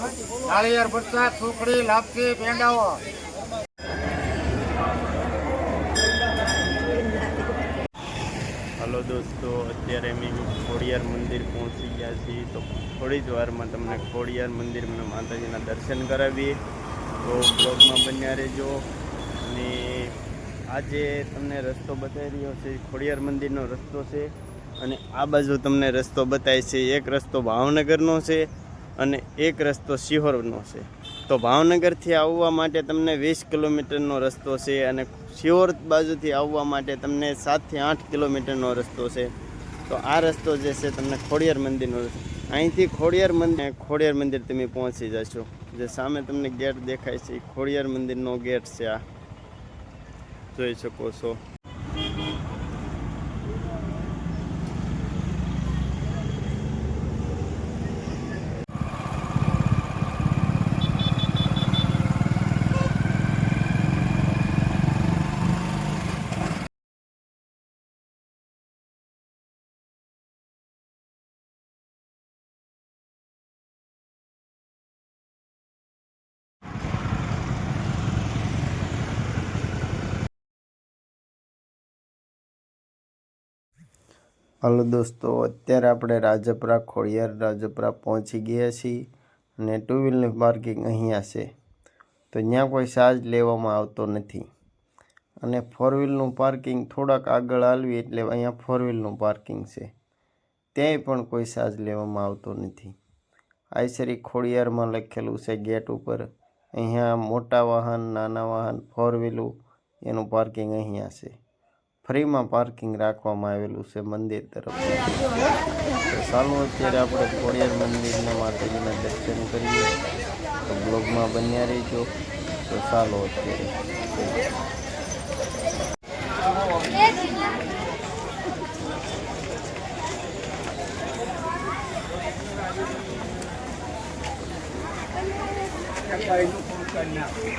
નાળિયેર ભરસા સુખડી, લાપસી પેંડાઓ હલો દોસ્તો, અત્યારે અમે ખોડિયાર મંદિર પહોંચી ગયા છીએ. તો થોડી જ વારમાં તમને ખોડિયાર મંદિરના માતાજીના દર્શન કરાવીએ. તો બ્લોગમાં બન્યા રહેજો. અને આજે તમને રસ્તો બતાવી રહ્યો છે. ખોડિયાર મંદિરનો રસ્તો છે. અને આ બાજુ તમને રસ્તો બતાવે છે. એક રસ્તો ભાવનગરનો છે. અને એક રસ્તો શિહોરનો છે. તો ભાવનગરથી આવવા માટે તમને વીસ કિલોમીટરનો રસ્તો છે અને શિહોર બાજુથી આવવા માટે તમને સાતથી આઠ કિલોમીટરનો રસ્તો છે. તો આ રસ્તો જે છે તમને ખોડિયાર મંદિરનો અહીંથી ખોડિયાર મંદિર ખોડિયાર મંદિર તમે પહોંચી જશો. જે સામે તમને ગેટ દેખાય છે, એ ખોડિયાર મંદિરનો ગેટ છે આ. જોઈ શકો છો. હલો દોસ્તો, અત્યારે આપણે રાજપરા ખોડિયાર રાજપરા પહોંચી ગયા છીએ અને ટુ વ્હીલની પાર્કિંગ અહીંયા છે. તો ત્યાં કોઈ ચાર્જ લેવામાં આવતો નથી. અને ફોર વ્હીલનું પાર્કિંગ થોડાક આગળ આવી એટલે અહીંયા ફોર વ્હીલનું પાર્કિંગ છે. ત્યાંય પણ કોઈ ચાર્જ લેવામાં આવતો નથી. આઈસરી ખોડિયારમાં લખેલું છે ગેટ ઉપર, અહીંયા મોટા વાહન, નાના વાહન ફોર વ્હીલું એનું પાર્કિંગ અહીંયા છે. ફ્રીમાં પાર્કિંગ રાખવામાં આવેલું છે મંદિર તરફ ચાલો અત્યારે આપણે ખોડિયાર મંદિરના માતાજીના દર્શન કરીએ. તો બ્લોગમાં બન્યા રહીજો. તો ચાલો અત્યારે.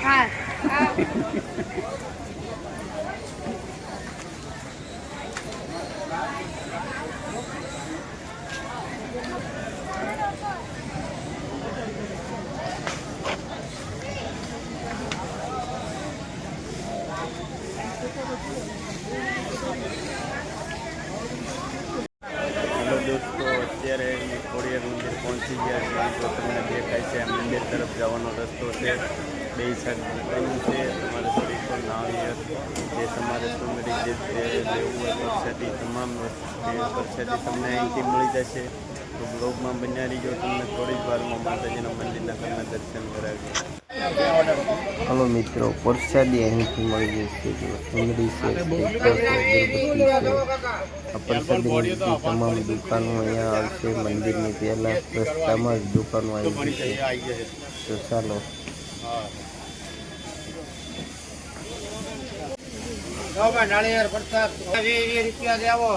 હા હા હેલો દોસ્તો અત્યારે અમે ખોડિયાર મંદિર પહોંચી ગયા છીએ તો તમને દેખાય છે. મંદિર તરફ જવાનો રસ્તો છે. બે સાઈડ દુકાનો છે. તમારે શ્રીફળ નાવી જે તમારે સુંદરી જે લેવું હોય પરસેટી તમામ પરસેટી તમને અહીંથી મળી જશે. તો બ્લોગમાં બન્યા રહીજો તમને થોડી જ વારમાં માતાજીના મંદિરના તમને દર્શન કરાવીએ. હલો મિત્રો પ્રસાદી અહીંથી મળી જશે સુંદરી છે શ્રીફળ અગરબત્તી છે આ પ્રસાદની તમામ દુકાનો અહીંયા આવશે મંદિરની પહેલાં રસ્તામાં જ દુકાનો આવી જશે. તો ચાલો. નાળિયેર પ્રસાદ. રૂપિયા દેવો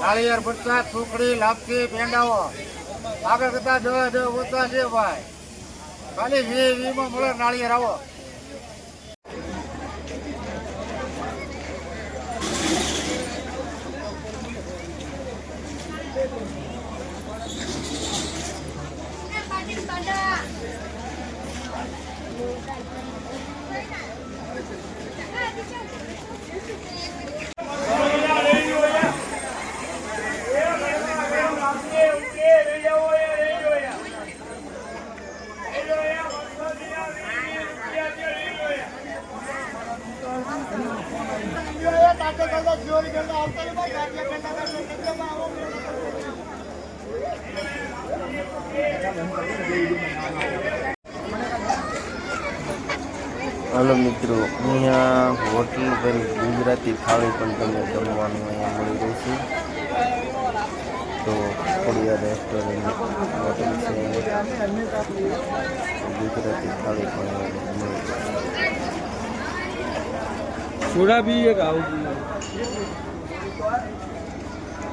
નાળિયેર પ્રસાદ. સુખડી લાપસી પેંડાઓ આગળ કરતા દવા દવા ઓછા છે ભાઈ. ખાલી વીસ વીસમાં મળે નાળિયેર આવો. હલો મિત્રો, અહીંયા હોટલ પર ગુજરાતી થાળી પણ તમને જમવાનું અહીંયા મળી રહ્યું છે. તો ખોડિયા રેસ્ટોરન્ટ હોટલ છે. ગુજરાતી થાળી પણ મળી છે.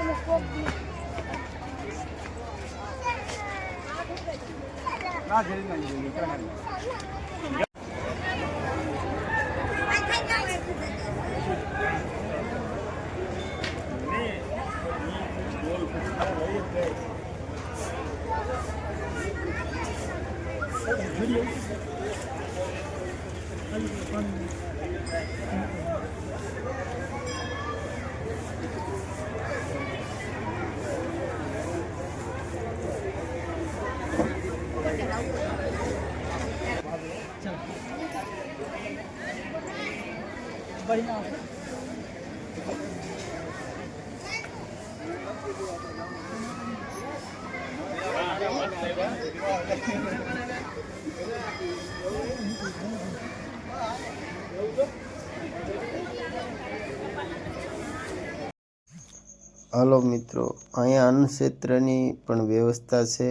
તો આવો તમે કોક દી ના જઈ ના જઈ ચાલ હલો મિત્રો, અહીંયા અન્ન ક્ષેત્રની પણ વ્યવસ્થા છે.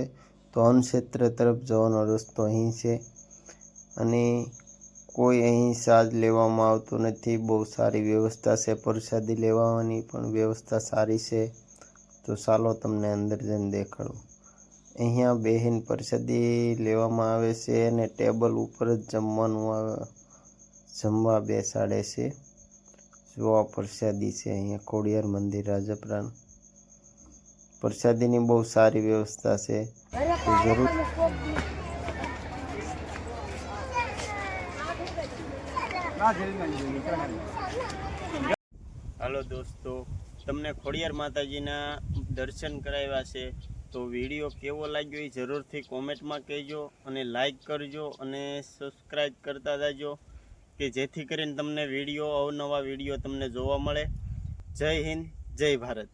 તો અન્ન ક્ષેત્ર તરફ જવાનો રસ્તો અહીં છે. અને કોઈ અહીં સાજ લેવામાં આવતો નથી. બહુ સારી વ્યવસ્થા છે. પ્રસાદી લેવાની પણ વ્યવસ્થા સારી છે. તો ચાલો તમને અંદર જઈને દેખાડું. અહીંયા બહેન પ્રસાદી લેવામાં આવે છે અને ટેબલ ઉપર જ જમવાનું આવે જમવા બેસાડે છે. જો આ પ્રસાદી છે અહીંયા ખોડિયાર મંદિર રાજપરાનું. પ્રસાદીની બહુ સારી વ્યવસ્થા છે. જરૂર તમે કોક દી ના જઈ ના જઈ ચાલ હાલો દોસ્તો, તમને ખોડિયાર માતાજીના દર્શન કરાવ્યા છે, તો વીડિયો કેવો લાગ્યો એ જરૂરથી કોમેન્ટમાં કહેજો અને લાઈક કરજો અને સબસ્ક્રાઈબ કરતા જાજો, કે જેથી કરીને તમને વીડિયો અવનવા વીડિયો તમને જોવા મળે. જય હિન્દ, જય ભારત.